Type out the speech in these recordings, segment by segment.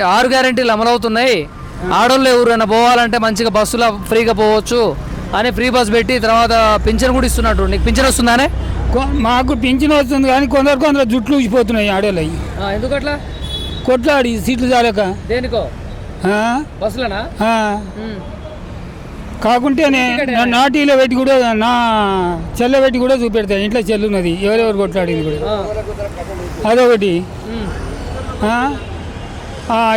ఆరు గ్యారెంటీలు అమలవుతున్నాయి. ఆడోళ్ళు ఎవరైనా పోవాలంటే మంచిగా బస్సులో ఫ్రీగా పోవచ్చు అని ఫ్రీ బస్ పెట్టి తర్వాత పింఛన్ కూడా ఇస్తున్నట్టు. నీకు పింఛన్ వస్తుందానే? మాకు పింఛన్ వస్తుంది కానీ కొందరు కొందరు జుట్లు ఊసిపోతున్నాయి ఆడోళ్ళు అయ్యి ఎందుకట్లా? కొట్లాడి సీట్లు చాలక. దేనికో? బస్సులనా? ఆ. కాకుంటే నే- నా నాటీలో పెట్టి కూడా నా చెల్ల పెట్టి కూడా చూపెడతా. ఇంట్లో చెల్లున్నది. ఎవరెవరు కొట్లాడింది కూడా. అదొకటి.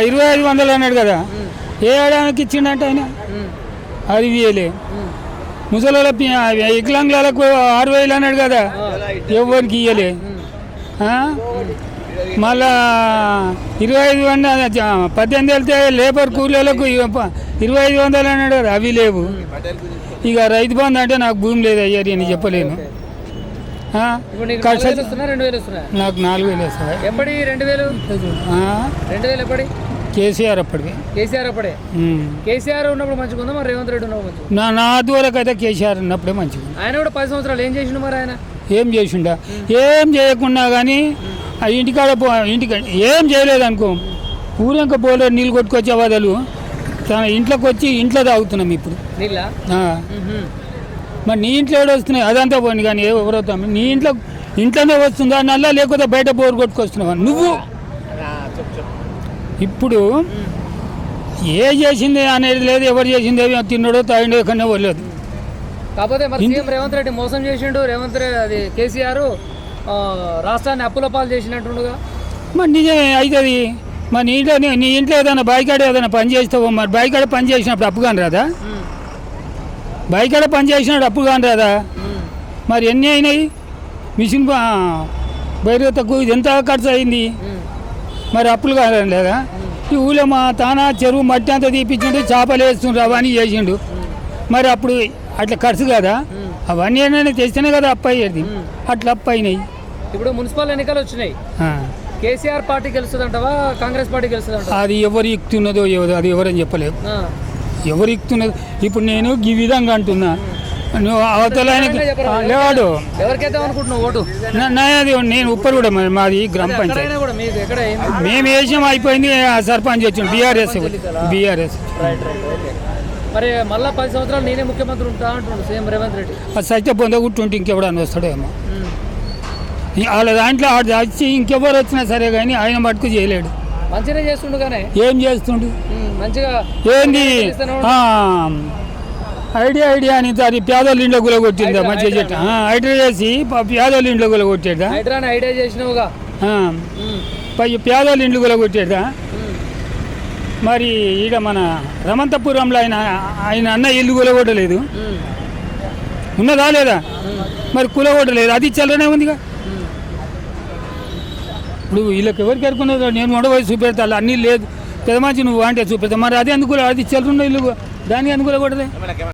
ఇరవై ఐదు వందలు అన్నాడు కదా. ఏ ఏడాదికి ఇచ్చిండంట ఆయన? అది ఇయ్యలే. ముసలి వికలాంగులకు ఆరు వేలు అన్నాడు కదా. ఎవరికి ఇయ్యలే? మళ్ళా ఇరవై ఐదు వందల పద్దెనిమిది వెళ్తే లేబర్ కూలీలకు ఇరవై ఐదు వందలు అన్నాడు కదా. అవి లేవు. ఇక రైతు బంధు అంటే నాకు భూమి లేదు అయ్యారి అని చెప్పలేను. నీకు నాలుగు వేలు వస్తాయి. ఎప్పటి రెండు వేలు? ఆ? రెండు వేలు ఎప్పటి కేసీఆర్ అప్పటికి. కేసీఆర్ అప్పుడే. కేసీఆర్ ఉన్నప్పుడు మంచిగా మరి రేవంత్ రెడ్డి ఉన్నప్పుడు నా నా దూరకు అయితే కేసీఆర్ ఉన్నప్పుడే మంచిగా. ఆయన కూడా పది సంవత్సరాలు ఏం చేసిండు మరి ఆయన? ఏం చేసిండా? ఏం చేయకుండా కానీ ఆ ఇంటికాడ పో ఇంటికి ఏం చేయలేదు అనుకో ఊరంక పోలే నీళ్ళు కొట్టుకొచ్చే బదులు తన ఇంట్లోకి వచ్చి ఇంట్లో తాగుతున్నాం ఇప్పుడు. నీళ్ళ. మరి నీ ఇంట్లో ఏడు వస్తున్నాయి? అదంతా పోయింది కానీ ఏ ఎవరవుతాం నీ ఇంట్లో ఇంట్లోనే వస్తుందా నల్లా? లేకపోతే బయట బోర్ కొట్టుకొస్తున్నావా? నువ్వు? ఇప్పుడు ఏ చేసింది అనేది లేదు ఎవరు చేసింది ఏమి తిన్నాడో తాగిండో కన్నా వెళ్ళదు కాకపోతే మరి సీఎం రేవంత్ రెడ్డి మోసం చేసిండు రేవంత్ రెడ్డి అది కేసీఆర్ రాష్ట్రాన్ని అప్పుల పాలు చేసినట్టుండగా మరి నిజమే అవుతుంది మరి నీ ఇంట్లో నీ- ఇంట్లో ఏదైనా బైకాడ ఏదైనా పని చేస్తావో? మరి బైకాడ పని చేసినప్పుడు అప్పు కానీ రాదా బైకాడ పని చేసినప్పుడు అప్పు కానీ రాదా? మరి ఎన్ని అయినాయి? మిషన్ బయట తక్కువ ఇది ఎంత ఖర్చు అయింది? మరి అప్పులు కాదని లేదా? ఈ ఊళ్ళో మా తానా చెరువు మట్టి అంతా తీపించిండు చేపలు వేస్తుండ్రు అవన్నీ చేసిండు. మరి అప్పుడు అట్లా ఖర్చు కదా? అవన్నీ ఏంటంటే తెస్తేనే కదా అప్పు అయ్యేది అట్లా అప్పు అయినాయి. ఇప్పుడు మున్సిపల్ ఎన్నికలు వచ్చినాయి. కేసీఆర్ పార్టీ గెలుస్తుందంటవా? కాంగ్రెస్ పార్టీ గెలుస్తుందంట అది ఎవరు ఎక్కుతున్నదో అది ఎవరని చెప్పలేదు ఎవరు ఎక్కుతున్నది ఇప్పుడు నేను ఈ విధంగా అంటున్నా. నువ్వు అవతల లేవాడు. ఎవరికైతే నాది నేను ఉప్పరు కూడా మరి మాది గ్రామ పంచాయతీ. మేము వేసాం అయిపోయింది ఆ సర్పంచ్ వచ్చిండు బీఆర్ఎస్. బీఆర్ఎస్. మరి మళ్ళా పది సంవత్సరాలు నేనే ముఖ్యమంత్రి ఉంటా అంటుండు సీఎం రేవంత్ రెడ్డి. ఆ సత్య పొందగుట్టుంటే ఇంకెవడని వస్తాడేమో. ఈ- వాళ్ళ దాంట్లో ఆడ వచ్చి ఇంకెవరు వచ్చినా సరే కానీ ఆయన మటుకు చేయలేడు. మంచిగా చేస్తుండు కానీ ఏం చేస్తుండు? మంచిగా ఏంది? ఐడియా ఐడియా అని అది పేదోళ్ళ ఇంట్లో గుల కొట్టిందా మంచిగా చెట్టు ఐడియా చేసి పేదోళ్ళ ఇంట్లో గుల కొట్టేదా ఐడియా చేసినావుగా. పేదోళ్ళ ఇంట్లో గుల కొట్టేదా. మరి ఈడ మన రమంతపురంలో ఆయన ఆయన అన్న ఇల్లు కూలగొట్టలేదు ఉన్నదా లేదా? మరి కూలగొట్టలేదు. అది చల్లనే ఉందిగా. ఇప్పుడు వీళ్ళకి ఎవరికి ఎరుకున్నదో నేను ఉండబోయి చూపెడతా అన్నీ లేదు. పెద్ద మంచి నువ్వు అంటే చూపెడతా. మరి అది ఎందుకు అది చల్లున్న ఇల్లు దానికి అనుకూల కూడా